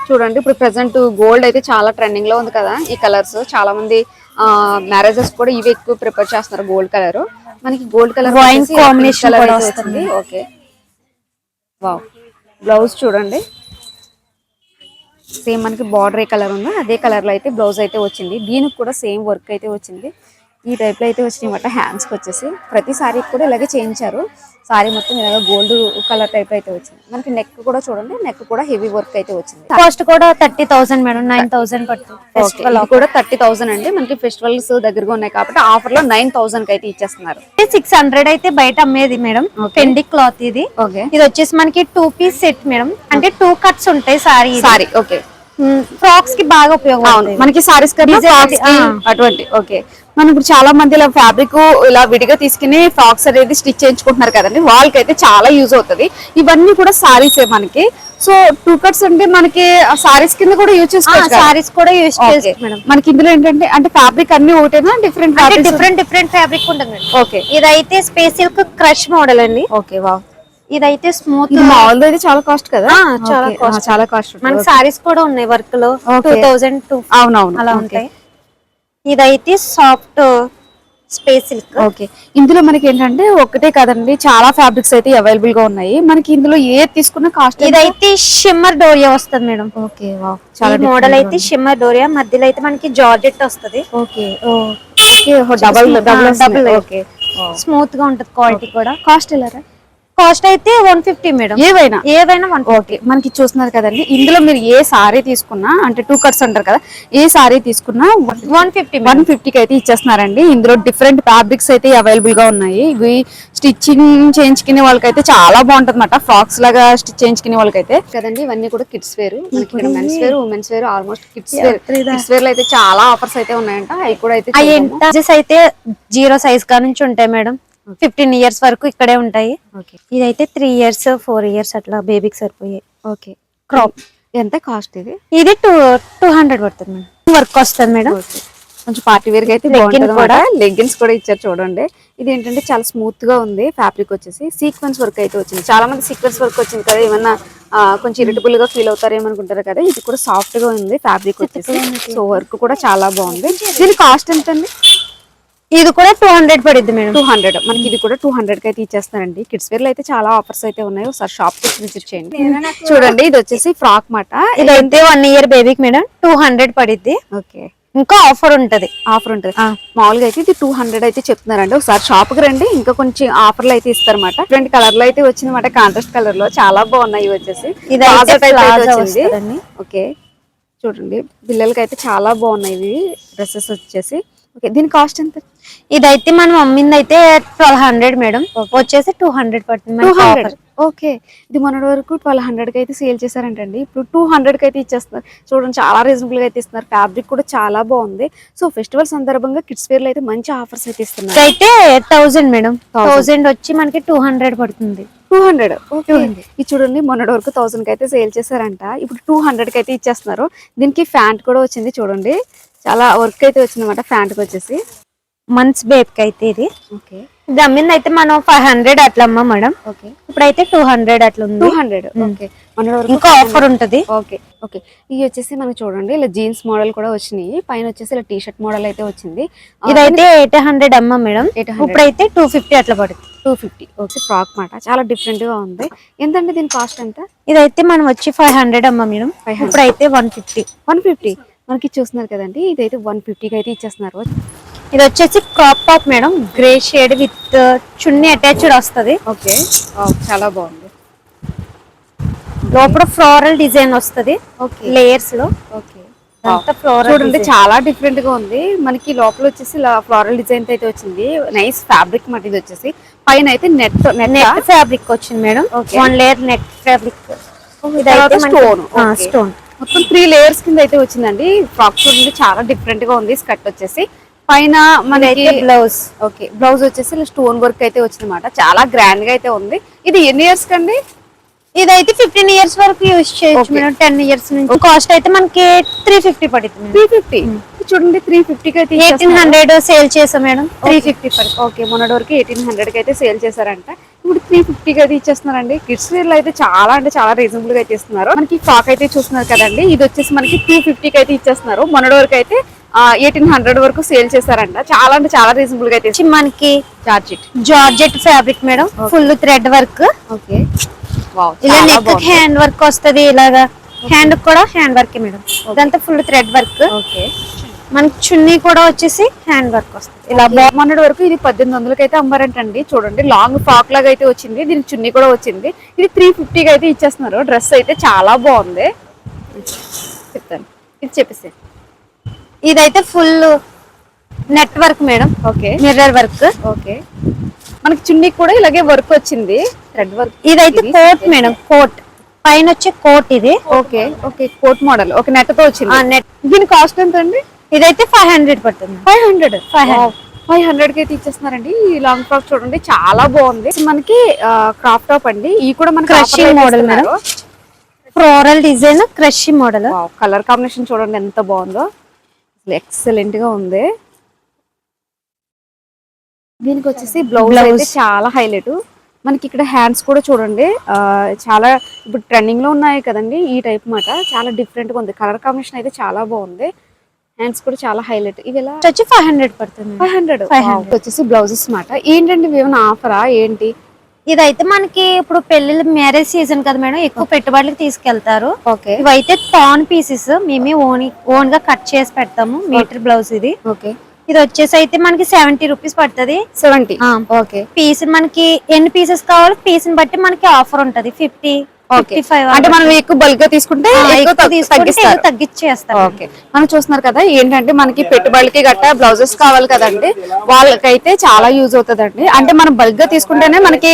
చూడండి ఇప్పుడు ప్రెసెంట్ గోల్డ్ అయితే చాలా ట్రెండింగ్లో ఉంది కదా ఈ కలర్స్ చాలా మంది మ్యారేజెస్ కూడా ఇవి ఎక్కువ ప్రిపేర్ చేస్తున్నారు గోల్డ్ కలర్ మనకి గోల్డ్ కలర్ కూడా వస్తుంది. ఓకే వావ్ బ్లౌజ్ చూడండి. సేమ్ మనకి బార్డర్ ఏ కలర్ ఉందో అదే కలర్లో అయితే బ్లౌజ్ అయితే వచ్చింది. దీనికి కూడా సేమ్ వర్క్ అయితే వచ్చింది. ఈ టైప్లో అయితే వచ్చినాయి అన్నమాట హ్యాండ్స్కి వచ్చేసి. ప్రతి సారీకి కూడా ఇలాగే చేయించారు. సారీ మొత్తం ఇలాగ గోల్డ్ కలర్ టైప్ అయితే వచ్చింది. మనకి నెక్ కూడా చూడండి నెక్ కూడా హెవీ వర్క్ అయితే వచ్చింది. కాస్ట్ కూడా thirty thousand madam nine thousand festival కూడా థర్టీ థౌసండ్ అండి. మనకి ఫెస్టివల్స్ దగ్గరగా ఉన్నాయి కాబట్టి ఆఫర్లో నైన్ థౌసండ్కి అయితే ఇచ్చేస్తున్నారు. సిక్స్ హండ్రెడ్ అయితే బయట అమ్మేది మేడం పెండి క్లాత్ ఇది. ఓకే ఇది వచ్చేసి మనకి టూ పీస్ సెట్ మేడం అంటే టూ కట్స్ ఉంటాయి సారీ సారీ ఓకే ఫ్రాక్స్కి బాగా ఉపయోగపడుతుంది. మనకి సారీస్. అటువంటి ఓకే మనం ఇప్పుడు చాలా మంది ఇలా ఫ్యాబ్రిక్ ఇలా విడిగా తీసుకుని ఫ్రాక్స్ అనేది స్టిచ్ చేయించుకుంటున్నారు కదండి. వాళ్ళకి అయితే చాలా యూజ్ అవుతుంది. ఇవన్నీ కూడా సారీస్ మనకి. సో టూ కట్స్ అంటే మనకి సారీస్ కింద కూడా యూజ్ చేసుకోవచ్చు? సారీస్ కూడా మేడం. మనకి ఇందులో ఏంటంటే అంటే ఫ్యాబ్రిక్ అన్ని ఒకటేనా? డిఫరెంట్ డిఫరెంట్ డిఫరెంట్ ఫ్యాబ్రిక్ ఉంటుంది ఓకే ఇదైతే స్పేస్ సిల్క్ క్రష్ మోడల్ అండి. ఓకే వా ఇదైతే స్మూత్ ఇది మామూలుగా అయితే చాలా కాస్ట్ కదా? చాలా. ఆ, చాలా కాస్ట్ మనకి సారీస్ కూడా ఉన్నాయి వర్క్లో. టూ థౌజండ్ టూ అవునవును. అలా. ఉంటాయి. ఇదైతే సాఫ్ట్ స్పేస్ సిల్క్. ఓకే. ఇందులో మనకి ఏంటంటే ఒకటే కదండి చాలా ఫ్యాబ్రిక్స్ అయితే అవైలబుల్గా ఉన్నాయి. మనకి ఇందులో ఏ తీసుకున్న కాస్ట్ ఇదైతే షిమ్మర్ డోరియా వస్తుంది మేడం. ఓకే ఈ మోడల్ అయితే షిమ్మర్ డోరియా మధ్యలో అయితే మనకి జార్జెట్ వస్తుంది. Okay okay double double. Okay స్మూత్గా ఉంటది క్వాలిటీ కూడా. కాస్ట్ ఎలా కాస్ట్ అయితే వన్ ఫిఫ్టీ మేడం. ఏవైనా? ఏవైనా వన్ ఓకే మనకి చూస్తున్నారు కదండి. ఇందులో మీరు ఏ సారీ తీసుకున్నా అంటే టూ కట్స్ అంటారు కదా ఏ సారీ తీసుకున్నా వన్ ఫిఫ్టీ వన్ ఫిఫ్టీకి అయితే ఇచ్చేస్తున్నారండి. ఇందులో డిఫరెంట్ ఫ్యాబ్రిక్స్ అయితే అవైలబుల్గా ఉన్నాయి. ఇవి స్టిచ్చింగ్ చేయించుకునే వాళ్ళకైతే చాలా బాగుంటుంది అనమాట ఫ్రాక్స్ లాగా స్టిచ్ చేయించుకునే వాళ్ళకైతే. కదండి ఇవన్నీ కూడా kids wear men's wear women's wear almost kids wear kids వేర్లో అయితే చాలా ఆఫర్స్ అయితే ఉన్నాయంట. అవి కూడా అయితే అయితే జీరో సైజ్ కా నుంచి ఉంటాయి మేడం. ఫిఫ్టీన్ ఇయర్స్ వరకు ఇక్కడే ఉంటాయి. ఇదైతే త్రీ ఇయర్స్ ఫోర్ ఇయర్స్ అట్లా బేబీకి సరిపోయాయి ఓకే. క్రాప్ ఎంత కాస్ట్ ఇది? ఇది టూ టూ హండ్రెడ్ పడుతుంది మేడం. వర్క్ వస్తుంది మేడం. కొంచెం పార్టీ వేర్ అయితే బాగుంటుంది కూడా. లెగ్గిన్స్ కూడా ఇచ్చారు చూడండి. ఇది ఏంటంటే చాలా స్మూత్గా ఉంది ఫ్యాబ్రిక్ వచ్చేసి. సీక్వెన్స్ వర్క్ అయితే వచ్చింది. చాలా మంది సీక్వెన్స్ వర్క్ వచ్చింది కదా ఏమన్నా కొంచెం ఇరిటబుల్గా ఫీల్ అవుతారు ఏమనుకుంటారు కదా ఇది కూడా సాఫ్ట్గా ఉంది ఫ్యాబ్రిక్ వచ్చేసి. సో వర్క్ కూడా చాలా బాగుంది. దీని కాస్ట్ ఎంత అండి ఇది కూడా టూ హండ్రెడ్ పడుద్ది మేడం. టూ హండ్రెడ్ మనకి ఇది కూడా టూ హండ్రెడ్కి అయితే ఇచ్చేస్తారండి. కిడ్స్ వేర్లో అయితే చాలా ఆఫర్స్ అయితే ఉన్నాయి. ఒకసారి షాప్కి విజిట్ చేయండి. [laughs] చూడండి ఇది వచ్చేసి ఫ్రాక్ మాట. ఇదైతే వన్ ఇయర్ బేబీకి మేడం టూ హండ్రెడ్ పడిద్ది. ఓకే ఇంకా ఆఫర్ ఉంటది. ఆఫర్ ఉంటుంది. మామూలుగా అయితే ఇది టూ హండ్రెడ్ అయితే చెప్తున్నారండి. ఒకసారి షాప్కి రండి. ఇంకా కొంచెం ఆఫర్లు అయితే ఇస్తారన్నమాట. డిఫరెంట్ కలర్లో అయితే వచ్చింది అనమాట కాంట్రాస్ట్ కలర్లో చాలా బాగున్నాయి వచ్చేసి. అయితే plaza వచ్చింది. ఓకే చూడండి పిల్లలకి అయితే చాలా బాగున్నాయి ఇవి డ్రెస్సెస్ వచ్చేసి. ఓకే దీని కాస్ట్ ఎంత? ఇదైతే మనం అమ్మింది అయితే ట్వెల్వ్ హండ్రెడ్ మేడం వచ్చేసి టూ హండ్రెడ్ పడుతుంది టూ హండ్రెడ్. ఓకే ఇది మొన్నటి వరకు ట్వెల్వ్ హండ్రెడ్కి అయితే సేల్ చేశారంటండి. ఇప్పుడు టూ హండ్రెడ్కి అయితే ఇచ్చేస్తున్నారు. చూడండి చాలా రీజనబుల్గా అయితే ఇస్తున్నారు. ఫ్యాబ్రిక్ కూడా చాలా బాగుంది. సో ఫెస్టివల్ సందర్భంగా కిడ్స్ వేర్లో అయితే మంచి ఆఫర్స్ అయితే ఇస్తున్నారు. ఇదైతే థౌజండ్ మేడం థౌజండ్ వచ్చి మనకి టూ హండ్రెడ్ పడుతుంది. టూ హండ్రెడ్ ఓకే ఇది చూడండి మొన్నటి వరకు థౌసండ్కి అయితే సేల్ చేశారంట. ఇప్పుడు టూ హండ్రెడ్కి అయితే ఇచ్చేస్తున్నారు. దీనికి ఫ్యాంట్ కూడా వచ్చింది చూడండి. చాలా వర్క్ అయితే వచ్చింది అనమాట ఫ్యాంట్కి వచ్చేసి మంత్స్ బేబీకి అయితే ఇది. ఓకే. ఇది అమ్మింది అయితే మనం ఫైవ్ హండ్రెడ్ అట్లా అమ్మా మేడం. ఓకే. ఇప్పుడైతే టూ హండ్రెడ్ అట్లా టూ ఉంది హండ్రెడ్ ఓకే. ఇంకా ఆఫర్ ఉంటది. ఓకే. ఓకే. ఇవి వచ్చేసి మనకి చూడండి ఇలా జీన్స్ మోడల్ కూడా వచ్చినాయి. పైన వచ్చేసి ఇలా టీ షర్ట్ మోడల్ అయితే వచ్చింది. ఇదైతే ఎయిట్ హండ్రెడ్ అమ్మా మేడం. 800. ఇప్పుడైతే టూ ఫిఫ్టీ అట్లా పడుతుంది. టూ ఫిఫ్టీ ఓకే ఫ్రాక్ మాట. చాలా డిఫరెంట్గా ఉంది. ఎంతండి దీని కాస్ట్ ఎంత? ఇదైతే మనం వచ్చి ఫైవ్ హండ్రెడ్ అమ్మా మేడం. 500. ఇప్పుడైతే వన్ ఫిఫ్టీ వన్ ఫిఫ్టీ మనకి చూస్తున్నారు కదండి. ఇదైతే వన్ ఫిఫ్టీకి అయితే ఇచ్చేస్తున్నారు. ఇది వచ్చేసి crop top madam grey shade with chunni attached వస్తది. ఓకే. చాలా బాగుంది. లోపల ఫ్లోరల్ డిజైన్ వస్తది. లేయర్స్లో. ఓకే. చూడండి చాలా డిఫరెంట్గా ఉంది. మనకి లోపల వచ్చేసి ఫ్లోరల్ డిజైన్ అయితే వచ్చింది. నైస్ ఫ్యాబ్రిక్ మాట ఇది వచ్చేసి. పైన అయితే నెట్ నెట్ ఫ్యాబ్రిక్ వచ్చింది madam. One layer net fabric. Okay. Stone మొత్తం త్రీ లేయర్స్ కింద అయితే వచ్చిందండి. ఫ్రాక్ చూడండి చాలా డిఫరెంట్గా ఉంది స్కర్ట్ వచ్చేసి. పైన మనకి బ్లౌజ్ ఓకే బ్లౌజ్ వచ్చేసి స్టోన్ వర్క్ అయితే వచ్చింది అనమాట చాలా గ్రాండ్గా అయితే ఉంది. ఇది ఎన్ని ఇయర్స్ కండి? ఇదైతే ఫిఫ్టీన్ ఇయర్స్ వరకు యూజ్ చేయొచ్చు. మేడం. టెన్ ఇయర్స్ నుంచి. కాస్ట్ అయితే మనకి త్రీ ఫిఫ్టీ పడుతుంది త్రీ ఫిఫ్టీ చూడండి త్రీ ఫిఫ్టీకి అయితే ఎయిటీన్ హండ్రెడ్ సేల్ చేసాం మేడం. త్రీ ఫిఫ్టీ పడుతుంది. ఓకే మొన్నటి వరకు ఎయిటీన్ హండ్రెడ్కి అయితే సేల్ చేశారంట. ఇప్పుడు త్రీ ఫిఫ్టీకి అయితే ఇచ్చేస్తున్నారండి. కిడ్స్ వేర్లో అయితే చాలా అంటే చాలా రీజనబుల్గా అయితే ఇస్తున్నారు మనకి ఫ్రాక్ అయితే చూస్తున్నారు కదండి. ఇది వచ్చేసి మనకి టూ ఫిఫ్టీకి అయితే ఇచ్చేస్తున్నారు. మొన్నటి వరకు అయితే ఎయిటీన్ హండ్రెడ్ వరకు సేల్ చేశారంట. చాలా అంటే చాలా రీజనబుల్గా అయితే మనకి georgette georgette fabric madam full thread work okay ఇలా నెక్ హ్యాండ్ వర్క్ వస్తది ఇలాగా. హ్యాండ్ కూడా హ్యాండ్ వర్క్ మేడం ఇదంతా ఫుల్ థ్రెడ్ వర్క్ ఓకే మనకి చున్నీ కూడా వచ్చేసి హ్యాండ్ వర్క్ వస్తుంది. ఇలా మొన్నటి వరకు ఇది పద్దెనిమిది వందలకి అయితే అమ్మారంటండి. చూడండి లాంగ్ ఫ్రాక్ లాగా అయితే వచ్చింది. దీనికి చున్నీ కూడా వచ్చింది. ఇది త్రీ ఫిఫ్టీకి అయితే ఇచ్చేస్తున్నారు. డ్రెస్ అయితే చాలా బాగుంది. చెప్తాను. ఇది చెప్పేసి ఇదైతే full net work madam. Okay. Mirror work okay. మనకి చున్నీకి కూడా ఇలాగే వర్క్ వచ్చింది. థ్రెడ్ వర్క్ ఇదైతే కోట్ మేడం. కోట్ పైన వచ్చే కోట్ ఇది. Okay. Okay. Coat model okay నెట్తో వచ్చింది. నెట్ దీని కాస్ట్ ఎంత అండి ఇదైతే ఫైవ్ హండ్రెడ్ పడుతుంది. Five hundred Five hundred. Five హండ్రెడ్కి అయితే ఇచ్చేస్తున్నారండి ఈ లాంగ్ ఫ్రాక్ చూడండి చాలా బాగుంది. మనకి క్రాప్ టాప్ అండి. ఈ కూడా మనకి Crushing model madam. Floral design crush model colour combination చూడండి ఎంత బాగుందో. అసలు ఎక్సలెంట్గా ఉంది. దీనికి వచ్చేసి బ్లౌజ్. అయితే చాలా హైలైట్ మనకి ఇక్కడ హ్యాండ్స్ కూడా చూడండి. చాలా ఇప్పుడు ట్రెండింగ్లో ఉన్నాయి కదండి ఈ టైప్ మాట. చాలా డిఫరెంట్గా ఉంది. కలర్ కాంబినేషన్ అయితే చాలా బాగుంది. హ్యాండ్స్ కూడా చాలా హైలైట్ ఇవి ఎలా? వచ్చి ఫైవ్ హండ్రెడ్ పడుతుంది. Five hundred 500. వచ్చేసి బ్లౌజెస్ మాట. ఏంటండి ఏమైనా ఆఫరా ఏంటి? ఇదైతే మనకి ఇప్పుడు పెళ్ళి మ్యారేజ్ సీజన్ కదా మేడం. ఎక్కువ పెట్టుబడులకు తీసుకెళ్తారు. ఓకే ఇవైతే థాన్ పీసెస్ మేమే ఓన్ ఓన్గా కట్ చేసి పెడతాము. మీటర్ బ్లౌజ్ ఇది. ఓకే ఇది వచ్చేసి అయితే మనకి సెవెంటీ రూపీస్ పడుతుంది. సెవెంటీ. ఓకే పీస్ మనకి ఎన్ని పీసెస్ కావాలో పీస్ని బట్టి మనకి ఆఫర్ ఉంటది. ఫిఫ్టీ అంటే మనం ఎక్కువ బల్క్గా తీసుకుంటే తగ్గిస్తారు. ఓకే మనం చూస్తున్నారు కదా ఏంటంటే మనకి పెట్టుబడికి గట్టా బ్లౌజెస్ కావాలి కదండి. వాళ్ళకైతే చాలా యూజ్ అవుతుందండి. అంటే మనం బల్క్గా తీసుకుంటేనే మనకి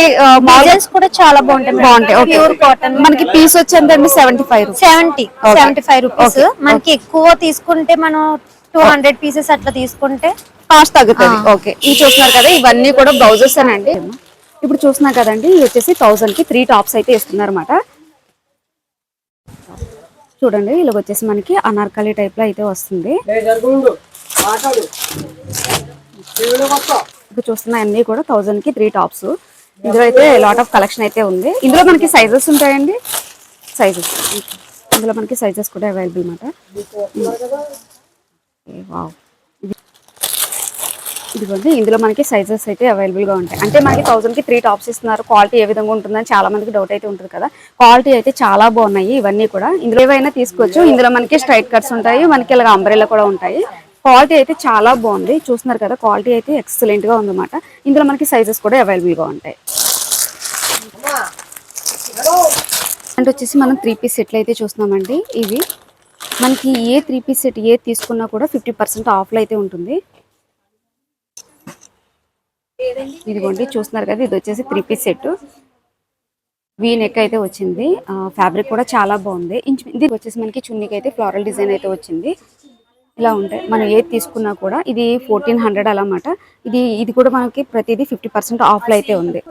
డిజైన్స్ కూడా చాలా బాగుంటాయి బాగుంటాయి. ప్యూర్ కాటన్ మనకి పీస్ వచ్చి ఎంతండి seventy five seventy. Seventy five rupees. మనకి ఎక్కువ తీసుకుంటే మనం టూ హండ్రెడ్ పీసెస్ అట్లా తీసుకుంటే కాస్ట్ తగ్గుతుంది. ఓకే ఇవి చూస్తున్నారు కదా ఇవన్నీ కూడా బ్లౌజెస్ అండి ఇప్పుడు చూస్తున్నారు కదండి ఇవి వచ్చేసి థౌసండ్కి త్రీ టాప్స్ అయితే ఇస్తున్నారు చూడండి ఇలా వచ్చేసి మనకి అనార్కలి టైప్లో అయితే వస్తుంది. ఇప్పుడు చూస్తున్న అన్ని కూడా థౌసండ్కి త్రీ టాప్స్ ఇందులో అయితే లాట్ ఆఫ్ కలెక్షన్ అయితే ఉంది. ఇందులో మనకి సైజెస్ ఉంటాయండి? సైజెస్ ఇందులో మనకి సైజెస్ కూడా అవైలబుల్ అనమాట వావ్ ఇదిగోండి ఇందులో మనకి సైజెస్ అయితే అవైలబుల్గా ఉంటాయి. అంటే మనకి థౌసండ్కి త్రీ టాప్స్ ఇస్తున్నారు. క్వాలిటీ ఏ విధంగా ఉంటుందని చాలా మందికి డౌట్ అయితే ఉంటుంది కదా. క్వాలిటీ అయితే చాలా బాగున్నాయి ఇవన్నీ కూడా. ఇందులో ఏవైనా తీసుకోవచ్చు. ఇందులో మనకి స్ట్రైట్ కట్స్ ఉంటాయి. మనకి ఇలాగ అంబ్రెల్లా కూడా ఉంటాయి. క్వాలిటీ అయితే చాలా బాగుంది. చూస్తున్నారు కదా క్వాలిటీ అయితే ఎక్సలెంట్గా ఉందన్నమాట. ఇందులో మనకి సైజెస్ కూడా అవైలబుల్గా ఉంటాయి. అంటే వచ్చేసి మనం త్రీ పీస్ సెట్లు అయితే చూస్తున్నామండి. ఇవి మనకి ఏ త్రీ పీస్ సెట్ ఏ తీసుకున్నా కూడా ఫిఫ్టీ పర్సెంట్ ఆఫ్లో అయితే ఉంటుంది. ఇదిగోండి చూస్తున్నారు కదా ఇది వచ్చేసి three piece set V neck అయితే వచ్చింది. ఫ్యాబ్రిక్ కూడా చాలా బాగుంది. ఇంచు ఇది వచ్చేసి మనకి చున్నీకి అయితే ఫ్లోరల్ డిజైన్ అయితే వచ్చింది. ఇలా ఉంటాయి. మనం ఏది తీసుకున్నా కూడా ఇది ఫోర్టీన్ హండ్రెడ్ అన్నమాట ఇది ఇది కూడా మనకి ప్రతిదీ ఫిఫ్టీ పర్సెంట్ ఆఫ్లో అయితే ఉంది.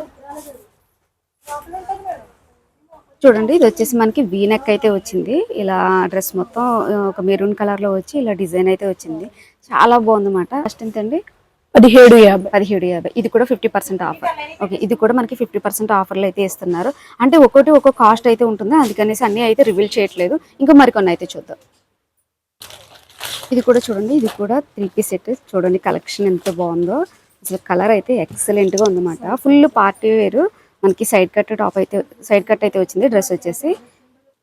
చూడండి ఇది వచ్చేసి మనకి వీ నెక్ అయితే వచ్చింది. ఇలా డ్రెస్ మొత్తం ఒక మెరూన్ కలర్లో వచ్చి ఇలా డిజైన్ అయితే వచ్చింది. చాలా బాగుందన్నమాట. ఫస్ట్ ఎంతండి పదిహేడు యాభై. పదిహేడు యాభై. ఇది కూడా ఫిఫ్టీ పర్సెంట్ ఆఫర్. ఓకే ఇది కూడా మనకి ఫిఫ్టీ పర్సెంట్ ఆఫర్లు అయితే ఇస్తున్నారు. అంటే ఒక్కొక్కటి ఒక్కో కాస్ట్ అయితే ఉంటుంది. అందుకనేసి అన్ని అయితే రివీల్ చేయట్లేదు. ఇంకా మరికొన్ని అయితే చూద్దాం. ఇది కూడా చూడండి. ఇది కూడా త్రీ పీస్ సెట్ చూడండి కలెక్షన్ ఎంత బాగుందో. అసలు కలర్ అయితే ఎక్సలెంట్గా ఉందన్నమాట. ఫుల్ పార్టీ వేరు మనకి సైడ్ కట్ టాప్ అయితే సైడ్ కట్ అయితే వచ్చింది. డ్రెస్ వచ్చేసి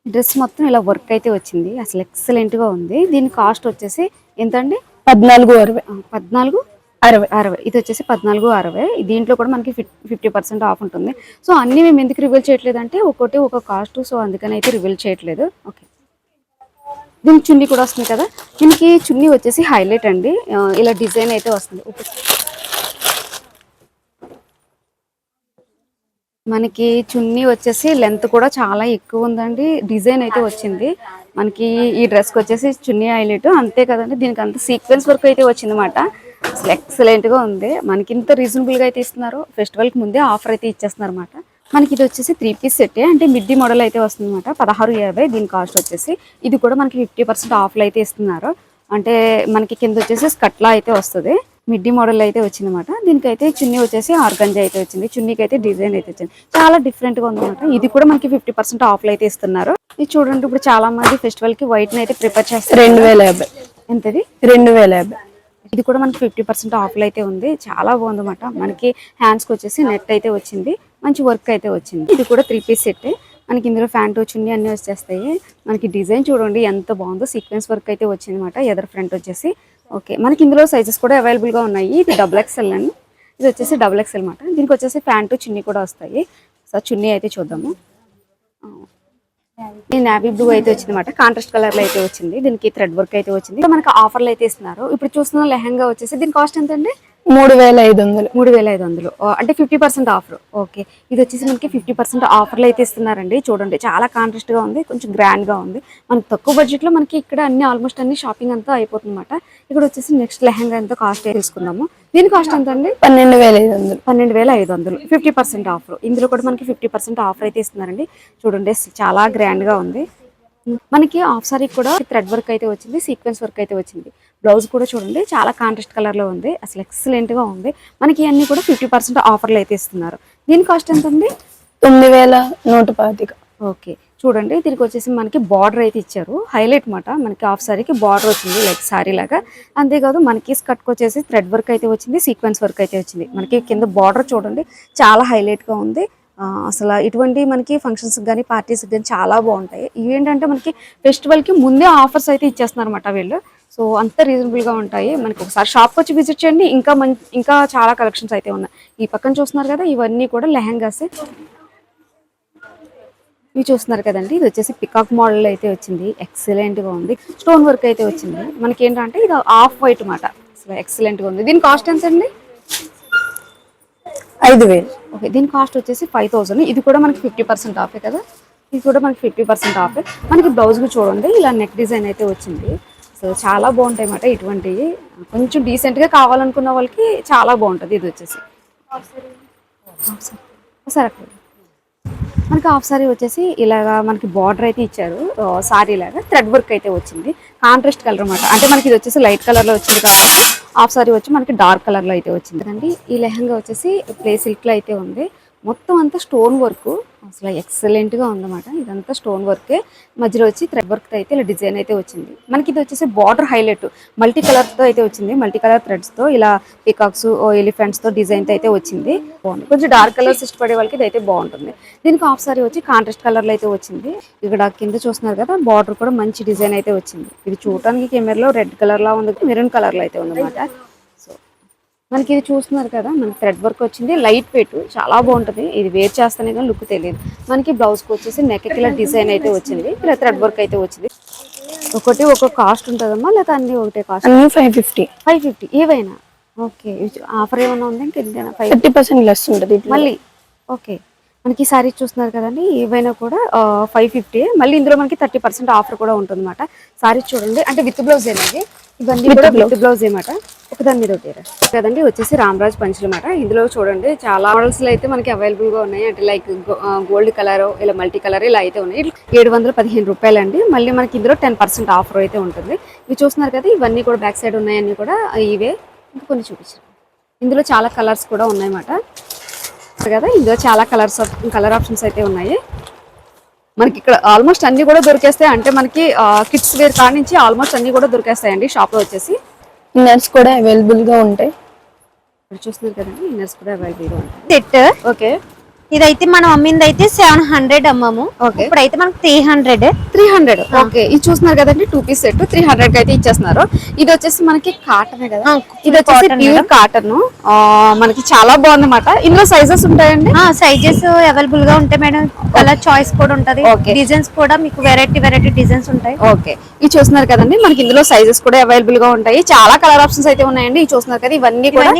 డ్రెస్ మొత్తం ఇలా వర్క్ అయితే వచ్చింది. అసలు ఎక్సలెంట్గా ఉంది. దీని కాస్ట్ వచ్చేసి ఎంత అండి పద్నాలుగు అరవై. పద్నాలుగు అరవై అరవై. ఇది వచ్చేసి పద్నాలుగు అరవై. దీంట్లో కూడా మనకి ఫిఫ్టీ పర్సెంట్ ఆఫ్ ఉంటుంది. సో అన్నీ మేము ఎందుకు రివీల్ చేయట్లేదు అంటే ఒక్కొక్కటి ఒక కాస్ట్ సో అందుకని అయితే రివీల్ చేయట్లేదు. ఓకే. దీనికి చున్నీ కూడా వస్తుంది కదా? దీనికి చున్నీ వచ్చేసి హైలైట్ అండి. ఇలా డిజైన్ అయితే వస్తుంది. మనకి చున్నీ వచ్చేసి లెంత్ కూడా చాలా ఎక్కువ ఉందండి. డిజైన్ అయితే వచ్చింది. మనకి ఈ డ్రెస్కి వచ్చేసి చున్నీ హైలైట్ అంతే కదండి. దీనికి అంత సీక్వెన్స్ వర్క్ అయితే వచ్చిందన్నమాట. అసలు ఎక్సలెంట్గా ఉంది. మనకి ఇంత రీజనబుల్గా అయితే ఇస్తున్నారు. ఫెస్టివల్కి ముందే ఆఫర్ అయితే ఇచ్చేస్తున్నారు అనమాట మనకి ఇది వచ్చేసి త్రీ పీస్ సెట్ అంటే మిడ్డీ మోడల్ అయితే వస్తుంది అనమాట పదహారు యాభై దీని కాస్ట్ వచ్చేసి. ఇది కూడా మనకి ఫిఫ్టీ పర్సెంట్ ఆఫ్లో అయితే ఇస్తున్నారు. అంటే మనకి కింద వచ్చేసి స్కట్లా అయితే వస్తుంది. మిడ్డీ మోడల్ అయితే వచ్చింది అనమాట దీనికైతే చున్నీ వచ్చేసి ఆర్గంజా అయితే వచ్చింది. చున్నీకి అయితే డిజైన్ అయితే వచ్చింది. చాలా డిఫరెంట్గా ఉందన్నమాట. ఇది కూడా మనకి ఫిఫ్టీ పర్సెంట్ ఆఫ్లో అయితే ఇస్తున్నారు. ఇది చూడండి ఇప్పుడు చాలా మంది ఫెస్టివల్కి వైట్ అయితే ప్రిపేర్ చేస్తారు. రెండు వేల యాభై. ఎంతది? రెండు వేల యాభై. ఇది కూడా మనకి ఫిఫ్టీ పర్సెంట్ ఆఫ్లో అయితే ఉంది. చాలా బాగుందన్నమాట. మనకి హ్యాండ్స్కి వచ్చేసి నెట్ అయితే వచ్చింది. మంచి వర్క్ అయితే వచ్చింది. ఇది కూడా త్రీ పీస్ సెట్. మనకి ఇందులో ఫ్యాంట్ చున్నీ అన్నీ వచ్చేస్తాయి. మనకి డిజైన్ చూడండి ఎంత బాగుందో సీక్వెన్స్ వర్క్ అయితే వచ్చింది అనమాట ఎదర్ ఫ్రంట్ వచ్చేసి. ఓకే. మనకి ఇందులో సైజెస్ కూడా అవైలబుల్గా ఉన్నాయి. ఇది డబుల్ ఎక్స్ఎల్ అండి. ఇది వచ్చేసి డబుల్ ఎక్స్ఎల్ అనమాట దీనికి వచ్చేసి ప్యాంటు చున్నీ కూడా వస్తాయి. సో చున్నీ అయితే చూద్దాము. నావీ బ్లూ అయితే వచ్చింది అనమాట కాంట్రాస్ట్ కలర్లో అయితే వచ్చింది. దీనికి థ్రెడ్ వర్క్ అయితే వచ్చింది. మనకి ఆఫర్లు అయితే ఇస్తున్నారు. ఇప్పుడు చూస్తున్న లెహంగా వచ్చేసి దీని కాస్ట్ ఎంత అండి మూడు వేల ఐదు వందలు మూడు వేల ఐదు వందలు అంటే ఫిఫ్టీ పర్సెంట్ ఆఫర్. ఓకే. ఇది వచ్చేసి మనకి ఫిఫ్టీ పర్సెంట్ ఆఫర్లు అయితే ఇస్తున్నారండి. చూడండి చాలా కాంట్రాస్ట్గా ఉంది కొంచెం గ్రాండ్గా ఉంది. మనకి తక్కువ బడ్జెట్లో మనకి ఇక్కడ అన్ని ఆల్మోస్ట్ అన్ని షాపింగ్ అంతా అయిపోతుంది అనమాట ఇక్కడ వచ్చేసి నెక్స్ట్ లెహంగా ఎంత కాస్ట్ తీసుకుందాము. దీని కాస్ట్ ఎంత అండి? పన్నెండు వేల ఐదు వందలు పన్నెండు వేల ఐదు వందలు ఫిఫ్టీ పర్సెంట్ ఆఫర్. ఇందులో కూడా మనకి ఫిఫ్టీ పర్సెంట్ ఆఫర్ అయితే ఇస్తున్నారండి. చూడండి చాలా గ్రాండ్గా ఉంది. మనకి ఆఫ్ సారీ కూడా థ్రెడ్ వర్క్ అయితే వచ్చింది సీక్వెన్స్ వర్క్ అయితే వచ్చింది. బ్లౌజ్ కూడా చూడండి చాలా కాంట్రాస్ట్ కలర్లో ఉంది. అసలు ఎక్సలెంట్గా ఉంది. మనకి అన్ని కూడా ఫిఫ్టీ పర్సెంట్ ఆఫర్లు అయితే ఇస్తున్నారు. దీని కాస్ట్ ఎంత ఉంది తొమ్మిది వేల నూట పాతిక ఓకే. చూడండి దీనికి వచ్చేసి మనకి బార్డర్ అయితే ఇచ్చారు. హైలైట్ మాట. మనకి ఆఫ్ సారీకి బార్డర్ వచ్చింది లైక్ సారీ లాగా. అంతేకాదు మనకి స్కర్ట్కి వచ్చేసి థ్రెడ్ వర్క్ అయితే వచ్చింది సీక్వెన్స్ వర్క్ అయితే వచ్చింది. మనకి కింద బార్డర్ చూడండి చాలా హైలైట్గా ఉంది. అసలు ఇటువంటి మనకి ఫంక్షన్స్ కానీ పార్టీస్ కానీ చాలా బాగుంటాయి. ఇవి ఏంటంటే మనకి ఫెస్టివల్కి ముందే ఆఫర్స్ అయితే ఇచ్చేస్తున్నారు అనమాట వీళ్ళు. సో అంత రీజనబుల్గా ఉంటాయి. మనకి ఒకసారి షాప్ వచ్చి విజిట్ చేయండి. ఇంకా మం ఇంకా చాలా కలెక్షన్స్ అయితే ఉన్నాయి. ఈ పక్కన చూస్తున్నారు కదా ఇవన్నీ కూడా లెహంగాస్. ఇవి చూస్తున్నారు కదండి. ఇది వచ్చేసి పికాక్ మోడల్ అయితే వచ్చింది. ఎక్సలెంట్గా ఉంది. స్టోన్ వర్క్ అయితే వచ్చింది. మనకి ఏంటంటే ఇది ఆఫ్ వైట్ మాట. అసలు ఎక్సలెంట్గా ఉంది. దీని కాస్ట్ ఎంత అండి? ఐదు వేలు. ఓకే దీని కాస్ట్ వచ్చేసి ఫైవ్ థౌసండ్ ఇది కూడా మనకి ఫిఫ్టీ పర్సెంట్ ఆఫే కదా? ఇది కూడా మనకి ఫిఫ్టీ పర్సెంట్ ఆఫే మనకి బ్లౌజ్ చూడండి. ఇలా నెక్ డిజైన్ అయితే వచ్చింది. సో చాలా బాగుంటాయి అన్నమాట ఇటువంటివి. కొంచెం డీసెంట్గా కావాలనుకున్న వాళ్ళకి చాలా బాగుంటుంది ఇది వచ్చేసి. సరే మనకి హాఫ్ సారీ వచ్చేసి ఇలాగా మనకి బార్డర్ అయితే ఇచ్చారు. సారీ లాగా థ్రెడ్ వర్క్ అయితే వచ్చింది. కాంట్రాస్ట్ కలర్ అనమాట అంటే మనకి ఇది వచ్చేసి లైట్ కలర్లో వచ్చింది కాబట్టి హాఫ్ సారీ వచ్చి మనకి డార్క్ కలర్లో అయితే వచ్చింది. అండి ఈ లెహంగా వచ్చేసి ప్లే సిల్క్లో అయితే ఉంది. మొత్తం అంతా స్టోన్ వర్క్. అసలు ఎక్సలెంట్గా ఉందన్నమాట. ఇదంతా స్టోన్ వర్కే మధ్యలో వచ్చి థ్రెడ్ వర్క్ అయితే ఇలా డిజైన్ అయితే వచ్చింది. మనకి ఇది వచ్చేసి బార్డర్ హైలైట్. మల్టీ కలర్తో అయితే వచ్చింది. మల్టీ కలర్ థ్రెడ్స్తో ఇలా పికాక్స్ ఎలిఫెంట్స్తో డిజైన్తో అయితే వచ్చింది. బాగుంది. కొంచెం డార్క్ కలర్స్ ఇష్టపడే వాళ్ళకి ఇది అయితే బాగుంటుంది. దీనికి హాఫ్ సారీ వచ్చి కాంట్రాస్ట్ కలర్లో అయితే వచ్చింది. ఇక్కడ కింద చూస్తున్నారు కదా బార్డర్ కూడా మంచి డిజైన్ అయితే వచ్చింది. ఇది చూడటానికి కెమెరాలో రెడ్ కలర్లా ఉంది మెరూన్ కలర్లో అయితే ఉందన్నమాట. మనకి ఇది చూస్తున్నారు కదా మనకి థ్రెడ్ వర్క్ వచ్చింది. లైట్ వెయిట్ చాలా బాగుంటుంది. ఇది వేర్ చేస్తేనే కానీ లుక్ తెలియదు. మనకి బ్లౌజ్కి వచ్చేసి నెక్ ఇలా డిజైన్ అయితే వచ్చింది. ఇలా థ్రెడ్ వర్క్ అయితే వచ్చింది. ఒకటి ఒక కాస్ట్ ఉంటుందమ్మా లేదా అన్ని ఒకటే cost? Five fifty five fifty ఏవైనా? ఓకే ఆఫర్ ఏమైనా ఉందా ఇంకా ఎంతైనా ఫైవ్ థర్టీ పర్సెంట్ లెస్ ఉంటుంది మళ్ళీ. ఓకే మనకి సారీ చూస్తున్నారు కదండి ఏవైనా కూడా ఫైవ్ ఫిఫ్టీ మళ్ళీ ఇందులో మనకి థర్టీ పర్సెంట్ ఆఫర్ కూడా ఉంటుంది అనమాట సారీ చూడండి. అంటే విత్ బ్లౌజ్ ఏనండి ఇవన్నీ కూడా విత్ బ్లౌజ్ ఏమాట? ఒకదాని మీద ఒకటి కదండి వచ్చేసి రామరాజ్ పంచులు అనమాట ఇందులో చూడండి చాలా మోడల్స్ అయితే మనకి అవైలబుల్గా ఉన్నాయి. అంటే లైక్ గోల్డ్ కలర్ ఇలా మల్టీ కలర్ ఇలా అయితే ఉన్నాయి. ఏడు వందల పదిహేను రూపాయలు అండి. మళ్ళీ మనకి ఇందులో టెన్ పర్సెంట్ ఆఫర్ అయితే ఉంటుంది. ఇవి చూస్తున్నారు కదా ఇవన్నీ కూడా బ్యాక్ సైడ్ ఉన్నాయన్నీ కూడా ఇవే ఇంకా కొన్ని చూపించారు ఇందులో చాలా కలర్స్ కూడా ఉన్నాయన్నమాట. కదా ఇందులో చాలా కలర్స్ కలర్ ఆప్షన్స్ అయితే ఉన్నాయి. మనకి ఇక్కడ ఆల్మోస్ట్ అన్ని కూడా దొరికేస్తాయి. అంటే మనకి కిడ్స్ వేర్ కాడ నుంచి ఆల్మోస్ట్ అన్ని కూడా దొరికేస్తాయండి. షాప్లో వచ్చేసి. ఇన్నర్స్ కూడా అవైలబుల్గా ఉంటాయి. ఇక్కడ చూస్తున్నారు కదండి ఇన్నర్స్ కూడా అవైలబుల్గా ఉంటాయి. సెట్ ఓకే ఇదైతే మనం అమ్మింది అయితే సెవెన్ హండ్రెడ్ అమ్మాము. Okay. ఇప్పుడైతే మనకు three hundred. Three hundred. Okay. ఇది చూస్తున్నారు కదండి టూ పీస్ సెట్. త్రీ హండ్రెడ్కి అయితే ఇచ్చేస్తున్నారు. ఇది వచ్చేసి మనకి కాటన్ కదా? ఇది వచ్చేసి ప్యూర్ కాటన్ మనకి చాలా బాగుందన్నమాట. ఇందులో సైజెస్ ఉంటాయండి? సైజెస్ అవైలబుల్గా ఉంటాయి మేడం. కలర్ చాయిస్ కూడా ఉంటది. డిజైన్స్ కూడా మీకు వెరైటీ వెరైటీ డిజైన్స్ ఉంటాయి. ఓకే. ఇది చూస్తున్నారు కదండి మనకి ఇందులో సైజెస్ కూడా అవైలబుల్గా ఉంటాయి. చాలా కలర్ ఆప్షన్స్ అయితే ఉన్నాయండి. ఇది చూస్తున్నారు కదా ఇవన్నీ కూడా